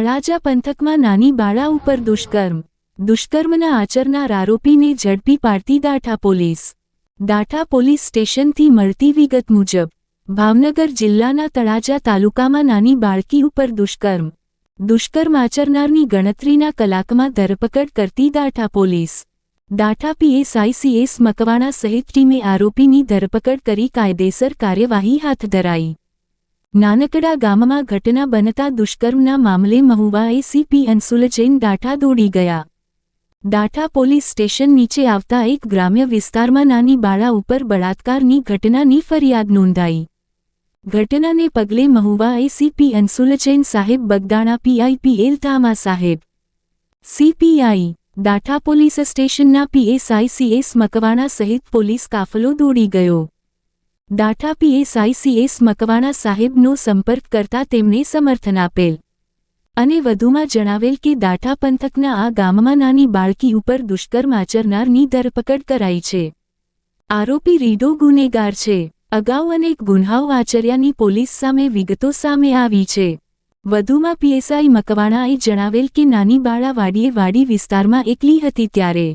તળાજા પંથકમાં નાની બાળા ઉપર દુષ્કર્મ. દુષ્કર્મના આચરનાર આરોપીને ઝડપી પાડતી દાઠા પોલીસ. દાઠા પોલીસ સ્ટેશનથી મળતી વિગત મુજબ, ભાવનગર જિલ્લાના તળાજા તાલુકામાં નાની બાળકી ઉપર દુષ્કર્મ. દુષ્કર્મ આચરનારની ગણતરીના કલાકમાં ધરપકડ કરતી દાઠા પોલીસ. દાઠા પીએસઆઈસીએસ મકવાણા સહિત ટીમે આરોપીની ધરપકડ કરી કાયદેસર કાર્યવાહી હાથ ધરાઈ. નાનકડા ગામમાં ઘટના બનતા દુષ્કર્મના મામલે મહુવા એસીપી અંસુલ જૈન દાઠા દોડી ગયા. દાઠા પોલીસ સ્ટેશન નીચે આવતા એક ગ્રામ્ય વિસ્તારમાં નાની બાળા ઉપર બળાત્કારની ઘટનાની ફરિયાદ નોંધાઈ. ઘટનાને પગલે મહુવા એસીપી અંસુલ જૈન સાહેબ બગદાણા પીઆઈપીએલ ધામા સાહેબ. સીપીઆઈ, દાઠા પોલીસ સ્ટેશનના પીએસઆઈસીએસ મકવાણા સહિત પોલીસ કાફલો દોડી ગયો. દાઠા પીએસઆઈસીએસ મકવાણા સાહેબનો સંપર્ક કરતા તેમને સમર્થન આપેલ. અને વધુમાં જણાવેલ કે દાઠા પંથકના આ ગામમાં નાની બાળકી ઉપર દુષ્કર્મ આચરનારની ધરપકડ કરાઈ છે. આરોપી રીડો ગુનેગાર છે. અગાઉ અનેક ગુન્હાઓ આચર્યાની પોલીસ સામે વિગતો સામે આવી છે. વધુમાં પીએસઆઈ મકવાણાએ જણાવેલ કે નાની બાળાવાડીએ વાડી વિસ્તારમાં એકલી હતી ત્યારે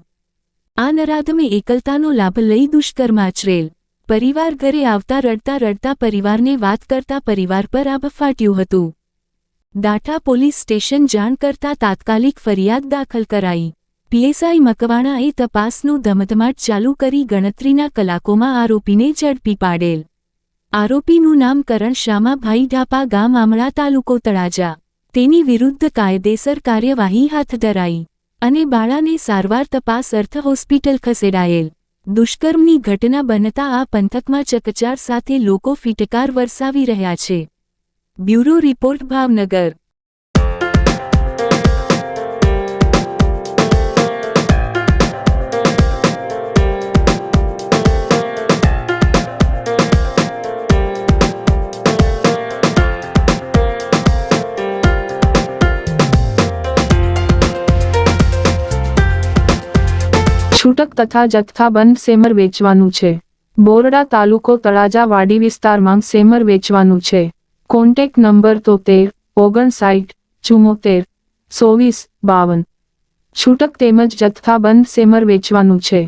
આ નરાધમે એકલતાનો લાભ લઈ દુષ્કર્મ આચરેલ. પરિવાર ઘરે આવતા રડતા રડતા પરિવારને વાત કરતા પરિવાર પર આભ ફાટ્યું હતું. દાઠા પોલીસ સ્ટેશન જાણ કરતા તાત્કાલિક ફરિયાદ દાખલ કરાઈ. પીએસઆઈ મકવાણાએ તપાસનું ધમધમાટ ચાલુ કરી ગણતરીના કલાકોમાં આરોપીને ઝડપી પાડેલ. આરોપીનું નામ કરણ શામાભાઈ ઢાપા ગામ આમળા તાલુકો તળાજા. તેની વિરુદ્ધ કાયદેસર કાર્યવાહી હાથ ધરાઈ અને બાળાને સારવાર તપાસ અર્થ હોસ્પિટલ ખસેડાયેલ. દુષ્કર્મની ઘટના બનતા આ પંથકમાં ચકચાર સાથે લોકો ફિટકાર વરસાવી રહ્યા છે. Bureau report Bhavnagar. છૂટક તથા જથ્થાબંધ સેમર વેચવાનું છે. બોરડા તાલુકો તળાજા વાડી વિસ્તારમાં સેમર વેચવાનું છે. કોન્ટેક્ટ નંબર તોતેર, ઓગણસાઠ ચુમ્મોતેર સોવીસ બાવન. છૂટક તેમજ જથ્થાબંધ સેમર વેચવાનું છે.